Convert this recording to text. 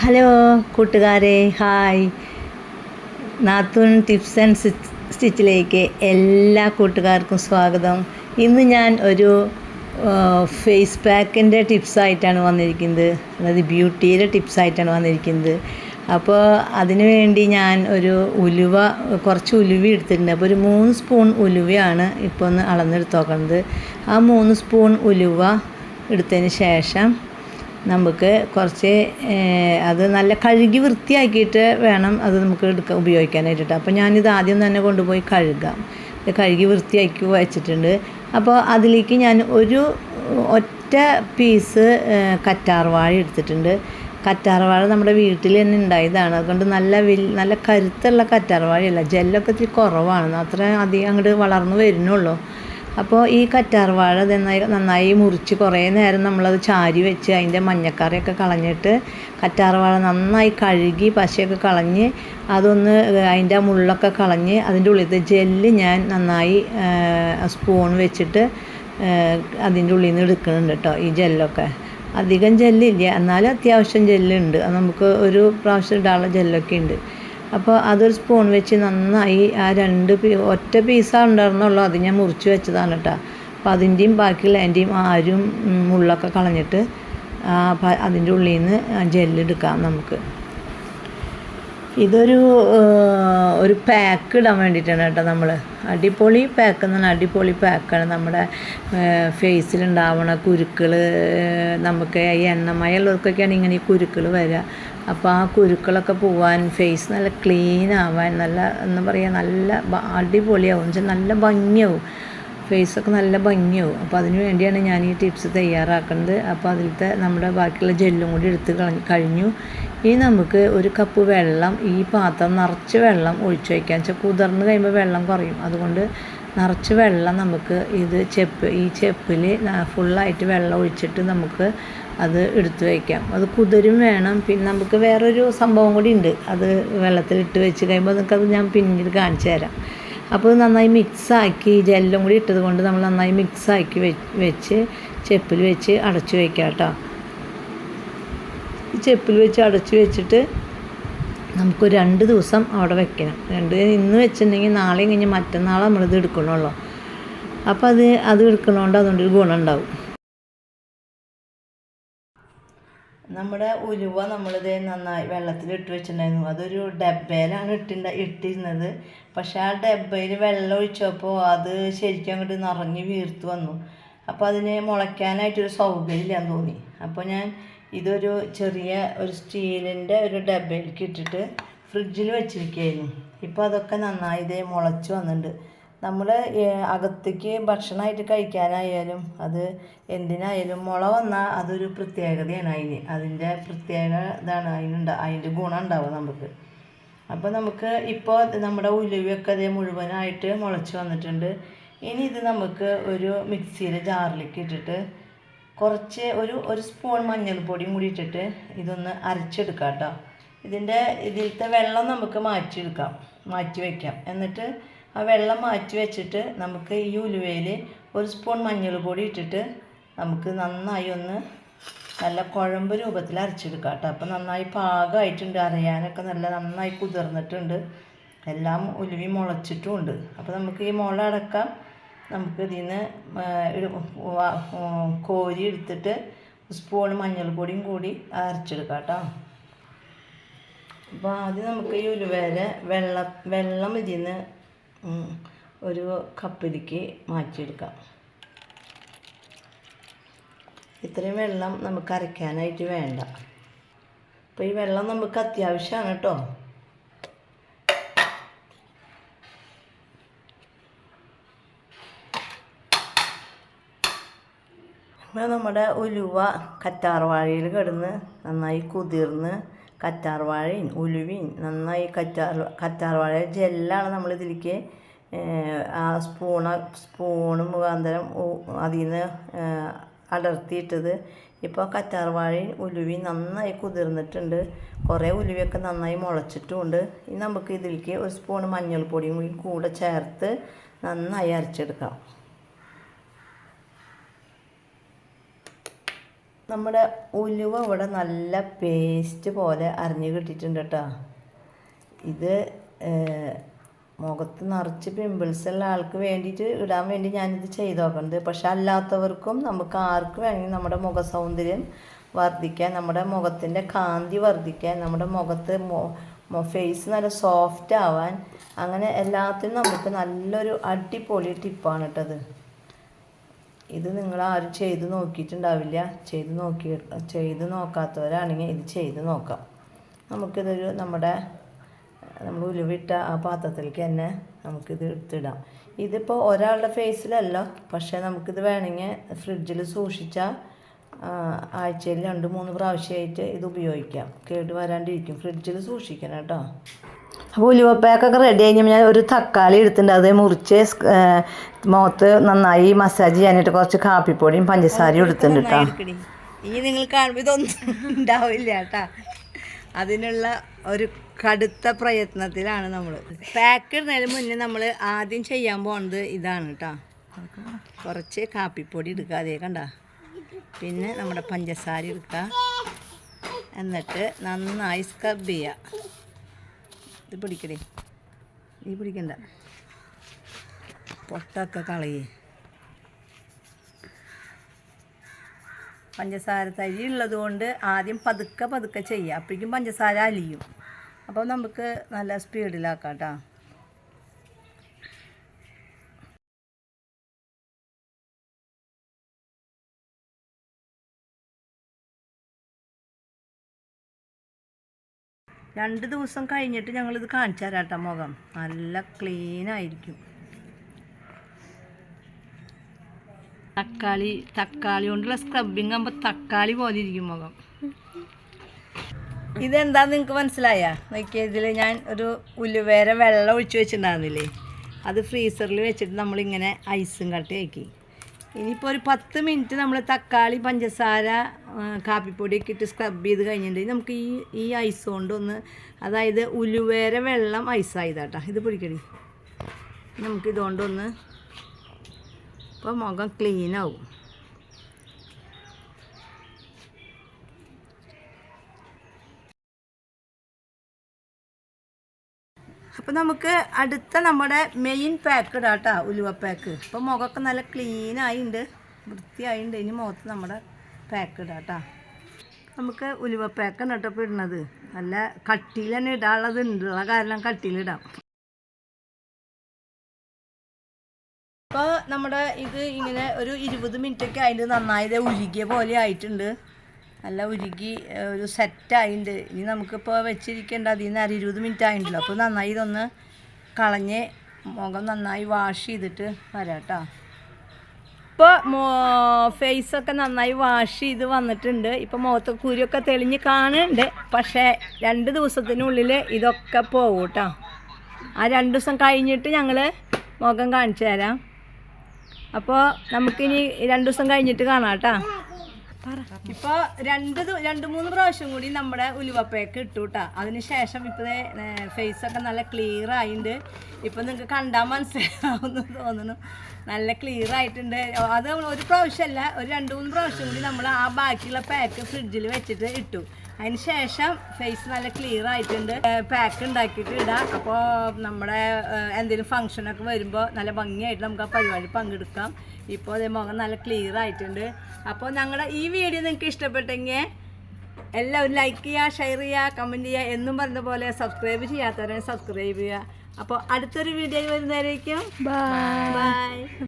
Hello കൂട്ടുകാരെ. Hi. നാത്തുൻ tips and സ്റ്റിച്ചിലേക്ക് എല്ലാ കൂട്ടുകാർക്കും സ്വാഗതം. ഇന്ന് ഞാൻ ഒരു ഫേസ് പാക്കിന്റെ ടിപ്സായിട്ടാണ് വന്നിരിക്കുന്നത്. അതായത് ബ്യൂട്ടിയുടെ ടിപ്സായിട്ടാണ് വന്നിരിക്കുന്നത്. അപ്പോൾ അതിനു വേണ്ടി ഞാൻ ഒരു ഉലുവ കുറച്ച് ഉലുവ എടുത്തിട്ടുണ്ട്. അപ്പോൾ ഒരു മൂന്ന് സ്പൂൺ ഉലുവയാണ് ഇപ്പോൾ ഒന്ന് അളന്നെടുത്ത് നോക്കുന്നത്. ആ മൂന്ന് സ്പൂൺ ഉലുവ എടുത്തതിന് ശേഷം നമുക്ക് കുറച്ച് അത് നല്ല കഴുകി വൃത്തിയാക്കിയിട്ട് വേണം അത് നമുക്ക് എടുക്കാൻ ഉപയോഗിക്കാനായിട്ട് അപ്പോൾ ഞാനിത് ആദ്യം തന്നെ കൊണ്ടുപോയി കഴുകാം. ഇത് കഴുകി വൃത്തിയാക്കി വെച്ചിട്ടുണ്ട്. അപ്പോൾ അതിലേക്ക് ഞാൻ ഒരു ഒറ്റ പീസ് കറ്റാർവാഴ എടുത്തിട്ടുണ്ട്. കറ്റാർവാഴ നമ്മുടെ വീട്ടിൽ തന്നെ ഉണ്ടായതാണ്. അതുകൊണ്ട് നല്ല വിൽ നല്ല കരുത്തുള്ള കറ്റാർവാഴയല്ല ജെല്ലൊക്കെ ഇത്തിരി കുറവാണ്. അത്ര അധികം അങ്ങോട്ട് വളർന്നു വരുന്നുള്ളൂ. അപ്പോൾ ഈ കറ്റാർവാഴ നന്നായി നന്നായി മുറിച്ച് കുറേ നേരം നമ്മളത് ചാരി വെച്ച് അതിന്റെ മഞ്ഞക്കറിയൊക്കെ കളഞ്ഞിട്ട് കറ്റാർവാഴ നന്നായി കഴുകി പശയൊക്കെ കളഞ്ഞ് അതൊന്ന് അതിന്റെ മുള്ളൊക്കെ കളഞ്ഞ് അതിന്റെ ഉള്ളിൽ ജെല്ല് ഞാൻ നന്നായി സ്പൂൺ വെച്ചിട്ട് അതിന്റെ ഉള്ളിൽ നിന്ന് എടുക്കുന്നുണ്ട് കേട്ടോ ഈ ജെല്ലൊക്കെ. അധികം ജെല്ലില്ല എന്നാലും അത്യാവശ്യം ജെല്ലുണ്ട്. അത് നമുക്ക് ഒരു പ്രാവശ്യം ഇടാനുള്ള ജെല്ലൊക്കെ ഉണ്ട്. അപ്പോൾ അതൊരു സ്പൂൺ വെച്ച് നന്നായി ആ രണ്ട് പീ ഒറ്റ പീസാണ് ഉണ്ടായിരുന്നുള്ളൂ. അത് ഞാൻ മുറിച്ച് വെച്ചതാണ് കേട്ടോ അപ്പോൾ അതിന്റെയും ബാക്കിയുള്ള അതിന്റെയും ആരും മുള്ളൊക്കെ കളഞ്ഞിട്ട് അതിന്റെ ഉള്ളിൽ നിന്ന് ജെല്ലെടുക്കാം നമുക്ക്. ഇതൊരു ഒരു പാക്ക് ഇടാൻ വേണ്ടിയിട്ടാണ് കേട്ടോ നമ്മൾ അടിപൊളി പാക്ക് എന്ന് പറഞ്ഞാൽ അടിപൊളി പാക്കാണ് നമ്മുടെ ഫേസിലുണ്ടാവണ കുരുക്കൾ നമുക്ക് ഈ എണ്ണമയുള്ളവർക്കൊക്കെയാണ് ഇങ്ങനെ ഈ കുരുക്കൾ വരിക അപ്പോൾ ആ കുരുക്കളൊക്കെ പോവാൻ ഫേസ് നല്ല ക്ലീൻ ആവാൻ നല്ല എന്താ പറയുക നല്ല അടിപൊളിയാവും. വെച്ചാൽ നല്ല ഭംഗിയാവും. ഫേസൊക്കെ നല്ല ഭംഗിയാവും. അപ്പോൾ അതിന് വേണ്ടിയാണ് ഞാൻ ഈ ടിപ്സ് തയ്യാറാക്കുന്നത് അപ്പോൾ അതിലത്തെ നമ്മുടെ ബാക്കിയുള്ള ജെല്ലും കൂടി എടുത്ത് കഴിഞ്ഞു. ഇനി നമുക്ക് ഒരു കപ്പ് വെള്ളം ഈ പാത്രം നിറച്ച് വെള്ളം ഒഴിച്ചു വയ്ക്കാം വെച്ചാൽ കുതിർന്ന് കഴിയുമ്പോൾ വെള്ളം കുറയും. അതുകൊണ്ട് നിറച്ച് വെള്ളം നമുക്ക് ഇത് ചെപ്പ് ഈ ചെപ്പിൽ ഫുള്ളായിട്ട് വെള്ളം ഒഴിച്ചിട്ട് നമുക്ക് അത് എടുത്തു വയ്ക്കാം അത് കുതിരും വേണം. പിന്നെ നമുക്ക് വേറൊരു സംഭവം കൂടി ഉണ്ട്. അത് വെള്ളത്തിലിട്ട് വെച്ച് കഴിയുമ്പോൾ നമുക്കത് ഞാൻ പിന്നീട് കാണിച്ചു തരാം. അപ്പോൾ നന്നായി മിക്സാക്കി ജെല്ലും കൂടി ഇട്ടത് കൊണ്ട് നമ്മൾ നന്നായി മിക്സാക്കി വെച്ച് ചെപ്പിൽ വെച്ച് അടച്ചു വയ്ക്കാം കേട്ടോ. ചെപ്പിൽ വെച്ച് അടച്ചു വെച്ചിട്ട് നമുക്ക് രണ്ട് ദിവസം അവിടെ വെക്കണം. രണ്ട് ഇന്ന് വെച്ചിട്ടുണ്ടെങ്കിൽ നാളെയും കഴിഞ്ഞ് മറ്റന്നാൾ നമ്മളിത് എടുക്കണമല്ലോ അപ്പോൾ അത് അത് എടുക്കണോണ്ട് ഗുണം ഉണ്ടാവും നമ്മുടെ ഉലുവ നമ്മളിത് നന്നായി വെള്ളത്തിൽ ഇട്ട് വെച്ചിട്ടുണ്ടായിരുന്നു. അതൊരു ഡബയിലാണ് ഇട്ടിണ്ട ഇട്ടിരുന്നത്. പക്ഷെ ആ ഡബയിൽ വെള്ളം ഒഴിച്ചപ്പോൾ അത് ശരിക്കും അങ്ങോട്ട് നിറഞ്ഞ് വീർത്ത് വന്നു. അപ്പോൾ അതിന് മുളയ്ക്കാനായിട്ടൊരു സൗകര്യമില്ലാന്ന് തോന്നി. അപ്പോൾ ഞാൻ ഇതൊരു ചെറിയ ഒരു സ്റ്റീലിന്റെ ഒരു ഡബയിലേക്ക് ഇട്ടിട്ട് ഫ്രിഡ്ജിൽ വെച്ചിരിക്കുകയായിരുന്നു. ഇപ്പോൾ അതൊക്കെ നന്നായി ഇതേ മുളച്ച് വന്നിട്ടുണ്ട്. നമ്മൾ അകത്തേക്ക് ഭക്ഷണമായിട്ട് കഴിക്കാനായാലും അത് എന്തിനായാലും മുള വന്നാൽ അതൊരു പ്രത്യേകതയാണ് അതിന്. അതിന്റെ പ്രത്യേക ഇതാണ്. അതിനുണ്ട അതിന്റെ ഗുണം ഉണ്ടാവും നമുക്ക്. അപ്പോൾ നമുക്ക് ഇപ്പോൾ നമ്മുടെ ഉലുവയൊക്കെ അതേ മുഴുവനായിട്ട് മുളച്ച് വന്നിട്ടുണ്ട്. ഇനി ഇത് നമുക്ക് ഒരു മിക്സിയുടെ ജാറിലേക്ക് ഇട്ടിട്ട് കുറച്ച് ഒരു ഒരു സ്പൂൺ മഞ്ഞൾപ്പൊടിയും കൂടി ഇട്ടിട്ട് ഇതൊന്ന് അരച്ചെടുക്കാം കേട്ടോ ഇതിന്റെ ഇതിലത്തെ വെള്ളം നമുക്ക് മാറ്റിയെടുക്കാം മാറ്റി വയ്ക്കാം എന്നിട്ട് ആ വെള്ളം മാറ്റി വെച്ചിട്ട് നമുക്ക് ഈ ഉലുവയിൽ ഒരു സ്പൂൺ മഞ്ഞൾപ്പൊടി ഇട്ടിട്ട് നമുക്ക് നന്നായി ഒന്ന് നല്ല കുഴമ്പ് രൂപത്തിൽ അരച്ചെടുക്കാം കേട്ടോ. അപ്പോൾ നന്നായി പാകമായിട്ടുണ്ട് അറിയാനൊക്കെ നല്ല നന്നായി കുതിർന്നിട്ടുണ്ട്. എല്ലാം ഉലുവി മുളച്ചിട്ടുമുണ്ട്. അപ്പോൾ നമുക്ക് ഈ മുള അടക്കാം നമുക്ക് ഇതിൽ നിന്ന് കോരി എടുത്തിട്ട് സ്പൂൺ മഞ്ഞൾപ്പൊടിയും കൂടി അരച്ചെടുക്കാം കേട്ടോ. അപ്പോൾ ആദ്യം നമുക്ക് ഈ ഉലുവേരെ വെള്ളം വെള്ളം ഇതിൽ നിന്ന് ഒരു കപ്പിലേക്ക് മാറ്റിയെടുക്കാം. ഇത്രയും വെള്ളം നമുക്ക് അരയ്ക്കാനായിട്ട് വേണ്ട. അപ്പോൾ ഈ വെള്ളം നമുക്ക് അത്യാവശ്യമാണ് കേട്ടോ. നമ്മുടെ ഉലുവ കറ്റാർവാഴയിൽ കിടന്ന് നന്നായി കുതിർന്ന് കറ്റാർവാഴയും ഉലുവയും നന്നായി കറ്റാർ കറ്റാർവാഴ ജെല്ലാണ് നമ്മൾ ഇതിലേക്ക് ആ സ്പൂണ സ്പൂണ് മുഖാന്തരം അതിൽ നിന്ന് അടർത്തിയിട്ടത്. ഇപ്പോൾ കറ്റാർവാഴയും ഉലുവയും നന്നായി കുതിർന്നിട്ടുണ്ട്. കുറേ ഉലുവയൊക്കെ നന്നായി മുളച്ചിട്ടുമുണ്ട്. ഇനി നമുക്ക് ഇതിലേക്ക് ഒരു സ്പൂൺ മഞ്ഞൾപ്പൊടിയും കൂടി കൂടെ ചേർത്ത് നന്നായി അരച്ചെടുക്കാം. നമ്മുടെ ഉലുവ ഇവിടെ നല്ല പേസ്റ്റ് പോലെ അരിഞ്ഞ് കിട്ടിയിട്ടുണ്ട് കേട്ടോ. ഇത് മുഖത്ത് നിറച്ച് പിമ്പിൾസ് ഉള്ള ആൾക്ക് വേണ്ടിയിട്ട് ഇടാൻ വേണ്ടി ഞാനിത് ചെയ്തു നോക്കുന്നത് പക്ഷെ അല്ലാത്തവർക്കും നമുക്ക് ആർക്ക് വേണമെങ്കിൽ നമ്മുടെ മുഖ സൗന്ദര്യം വർദ്ധിക്കാൻ നമ്മുടെ മുഖത്തിന്റെ കാന്തി വർദ്ധിക്കാൻ നമ്മുടെ മുഖത്ത് ഫേസ് നല്ല സോഫ്റ്റ് ആവാൻ അങ്ങനെ എല്ലാത്തിനും നമുക്ക് നല്ലൊരു അടിപൊളി ടിപ്പാണ് കേട്ടത്. ഇത് നിങ്ങൾ ആരും ചെയ്ത് നോക്കിയിട്ടുണ്ടാവില്ല. ചെയ്ത് നോക്കി ചെയ്ത് നോക്കാത്തവരാണെങ്കിൽ ഇത് ചെയ്ത് നോക്കാം. നമുക്കിതൊരു നമ്മുടെ നമ്മൾ ഉലുവിട്ട ആ പാത്രത്തിലേക്ക് തന്നെ നമുക്കിത് എടുത്തിടാം. ഇതിപ്പോൾ ഒരാളുടെ ഫേസിലല്ല പക്ഷേ നമുക്കിത് വേണമെങ്കിൽ ഫ്രിഡ്ജിൽ സൂക്ഷിച്ചാൽ ആഴ്ചയിൽ രണ്ട് മൂന്ന് പ്രാവശ്യമായിട്ട് ഇത് ഉപയോഗിക്കാം. കേട് വരാണ്ടിരിക്കും. ഫ്രിഡ്ജിൽ സൂക്ഷിക്കണം കേട്ടോ. അപ്പോൾ ഉലുവപ്പാക്കൊക്കെ റെഡി കഴിഞ്ഞാൽ ഞാൻ ഒരു തക്കാളി എടുത്തിട്ടുണ്ട്. അത് മുറിച്ച് മുഖത്ത് നന്നായി മസാജ് ചെയ്യാനായിട്ട് കുറച്ച് കാപ്പിപ്പൊടിയും പഞ്ചസാരയും എടുത്തിട്ടുണ്ട് കേട്ടോ ഇനി നിങ്ങൾ കാണുമ്പോൾ ഇതൊന്നും ഉണ്ടാവില്ല കേട്ടാ അതിനുള്ള ഒരു കടുത്ത പ്രയത്നത്തിലാണ് നമ്മൾ പാക്ക് ഇടുന്നതിന് മുന്നേ നമ്മൾ ആദ്യം ചെയ്യാൻ പോകുന്നത് ഇതാണ് കേട്ടോ കുറച്ച് കാപ്പിപ്പൊടി എടുക്കുക അതേ കണ്ട? പിന്നെ നമ്മുടെ പഞ്ചസാര എടുക്കുക എന്നിട്ട് നന്നായി സ്ക്രബ് ചെയ്യുക ഇത് പിടിക്കടേ. നീ പിടിക്കണ്ട. പൊട്ടൊക്കെ കളയേ. പഞ്ചസാര തരി ഉള്ളത് കൊണ്ട് ആദ്യം പതുക്കെ പതുക്കെ ചെയ്യുക അപ്പോഴേക്കും പഞ്ചസാര അലിയും. അപ്പോൾ നമുക്ക് നല്ല സ്പീഡിലാക്കാം കേട്ടോ രണ്ട് ദിവസം കഴിഞ്ഞിട്ട് ഞങ്ങളിത് കാണിച്ചു തരാം കേട്ടോ മുഖം. നല്ല ക്ലീൻ ആയിരിക്കും. തക്കാളി തക്കാളി കൊണ്ടുള്ള സ്ക്രബിങ് ആകുമ്പോൾ തക്കാളി പോലെ ഇരിക്കും മുഖം. ഇതെന്താന്ന് നിങ്ങൾക്ക് മനസ്സിലായ? നോക്കിയ ഇതിൽ ഞാൻ ഒരു ഉലുവേര വെള്ളം ഒഴിച്ച് വെച്ചിട്ടുണ്ടായിരുന്നില്ലേ? അത് ഫ്രീസറിൽ വെച്ചിട്ട് നമ്മളിങ്ങനെ ഐസും കട്ടി ആക്കി. ഇനിയിപ്പോൾ ഒരു പത്ത് മിനിറ്റ് നമ്മൾ തക്കാളി പഞ്ചസാര കാപ്പിപ്പൊടിയൊക്കെ ഇട്ട് സ്ക്രബ് ചെയ്ത് കഴിഞ്ഞിട്ടുണ്ടെങ്കിൽ നമുക്ക് ഈ ഈ ഐസ് കൊണ്ടൊന്ന് അതായത് ഉലുവേര വെള്ളം ഐസായതാട്ടാ ഇത് പിടിക്കടി നമുക്കിതുകൊണ്ടൊന്ന് ഇപ്പോൾ മുഖം ക്ലീൻ ആവും. അപ്പോൾ നമുക്ക് അടുത്ത നമ്മുടെ മെയിൻ പാക്ക് ഇടാം കേട്ടോ ഉലുവ പാക്ക് ഇപ്പം മുഖമൊക്കെ നല്ല ക്ലീൻ ആയിട്ടുണ്ട് വൃത്തിയായിട്ടുണ്ട് ഇനി മുഖത്ത് നമ്മുടെ പാക്ക് ഇടാം നമുക്ക് ഉലുവ പാക്കാണ് കേട്ടോ ഇപ്പോൾ ഇടുന്നത്. നല്ല കട്ടിയിൽ തന്നെ ഇടാനുള്ളത് ഉണ്ടുള്ള കാരണം കട്ടിയിലിടാം അപ്പോൾ നമ്മുടെ ഇത് ഇങ്ങനെ ഒരു ഇരുപത് മിനിറ്റൊക്കെ അതിന്റെ നന്നായി ഉരുകിയ പോലെ ആയിട്ടുണ്ട്. നല്ല ഉരുകി ഒരു ഒരു സെറ്റായിട്ടുണ്ട് ഇനി നമുക്കിപ്പോൾ വെച്ചിരിക്കേണ്ട അതിൽ നിന്ന് അര ഇരുപത് മിനിറ്റ് ആയിട്ടുണ്ടല്ലോ അപ്പോൾ നന്നായി ഇതൊന്ന് കളഞ്ഞ് മുഖം നന്നായി വാഷ് ചെയ്തിട്ട് വരാം കേട്ടോ ഇപ്പോൾ ഫേസൊക്കെ നന്നായി വാഷ് ചെയ്ത് വന്നിട്ടുണ്ട്. ഇപ്പോൾ മുഖത്ത് കുരുയൊക്കെ തെളിഞ്ഞ് കാണുന്നുണ്ട്. പക്ഷേ രണ്ട് ദിവസത്തിനുള്ളിൽ ഇതൊക്കെ പോകും കേട്ടോ ആ രണ്ട് ദിവസം കഴിഞ്ഞിട്ട് ഞങ്ങൾ മുഖം കാണിച്ചു തരാം. അപ്പോൾ നമുക്കിനി രണ്ട് ദിവസം കഴിഞ്ഞിട്ട് കാണാം കേട്ടോ. ഇപ്പോൾ രണ്ട് രണ്ടു മൂന്ന് പ്രാവശ്യം കൂടി നമ്മുടെ ഉലുവപ്പയൊക്കെ ഇട്ടു കേട്ടാ അതിന് ശേഷം ഫേസ് ഒക്കെ നല്ല ക്ലിയർ ആയിട്ടുണ്ട് ഇപ്പൊ നിങ്ങൾക്ക് കണ്ടാൽ മനസ്സിലാവുന്നു തോന്നുന്നു. നല്ല ക്ലിയർ ആയിട്ടുണ്ട്. അത് ഒരു പ്രാവശ്യമല്ല ഒരു രണ്ട് മൂന്ന് പ്രാവശ്യം കൂടി നമ്മൾ ആ ബാക്കിയുള്ള പാക്ക് ഫ്രിഡ്ജിൽ വെച്ചിട്ട് ഇട്ടു. അതിന് ശേഷം ഫേസ് നല്ല ക്ലിയർ ആയിട്ടുണ്ട്. പാക്ക് ഉണ്ടാക്കിയിട്ട് ഇടാം. അപ്പോൾ നമ്മുടെ എന്തെങ്കിലും ഫംഗ്ഷനൊക്കെ വരുമ്പോൾ നല്ല ഭംഗിയായിട്ട് നമുക്ക് ആ പരിപാടി പങ്കെടുക്കാം. ഇപ്പോൾ അതേ മുഖം നല്ല ക്ലിയർ ആയിട്ടുണ്ട്. അപ്പോൾ ഞങ്ങളുടെ ഈ വീഡിയോ നിങ്ങൾക്ക് ഇഷ്ടപ്പെട്ടെങ്കിൽ എല്ലാവരും ലൈക്ക് ചെയ്യുക ഷെയർ ചെയ്യുക കമന്റ് ചെയ്യുക എന്നും പറഞ്ഞ പോലെ സബ്സ്ക്രൈബ് ചെയ്യാത്തവരെ സബ്സ്ക്രൈബ് ചെയ്യുക അപ്പോൾ അടുത്തൊരു വീഡിയോ വരുന്നതായിരിക്കും ബൈ